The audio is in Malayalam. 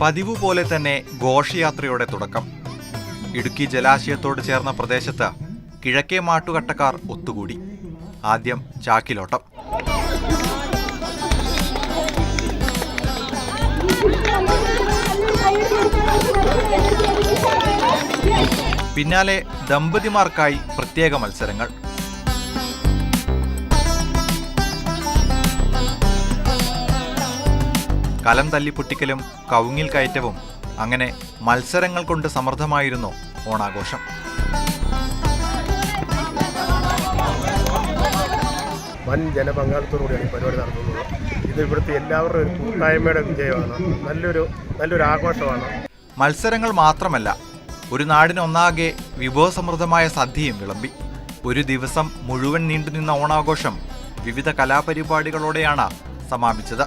പതിവ് പോലെ തന്നെ ഘോഷയാത്രയുടെ തുടക്കം. ഇടുക്കി ജലാശയത്തോട് ചേർന്ന പ്രദേശത്ത് കിഴക്കേ മാട്ടുകട്ടക്കാർ ഒത്തുകൂടി. ആദ്യം ചാക്കിലോട്ടം. പിന്നാലെ ദമ്പതിമാർക്കായി പ്രത്യേക മത്സരങ്ങൾ. കലം തല്ലിപ്പൊട്ടിക്കലും കവുങ്ങിൽ കയറ്റവും അങ്ങനെ മത്സരങ്ങൾ കൊണ്ട് സമൃദ്ധമായിരുന്നു ഓണാഘോഷം. വൻ ജനപങ്കാളിത്തോടുകൂടിയാണ് ഈ പരിപാടി നടത്തുന്നത്. ഇത് ഇവിടുത്തെ എല്ലാവരുടെ ഒരു കൂട്ടായ്മയുടെ വിജയമാണ്. നല്ലൊരു നല്ലൊരു ആഘോഷമാണ്. മത്സരങ്ങൾ മാത്രമല്ല ഒരു നാടിനൊന്നാകെ വിഭവസമൃദ്ധമായ സദ്യയും വിളമ്പി. ഒരു ദിവസം മുഴുവൻ നീണ്ടുനിന്ന ഓണാഘോഷം വിവിധ കലാപരിപാടികളോടെയാണ് സമാപിച്ചത്.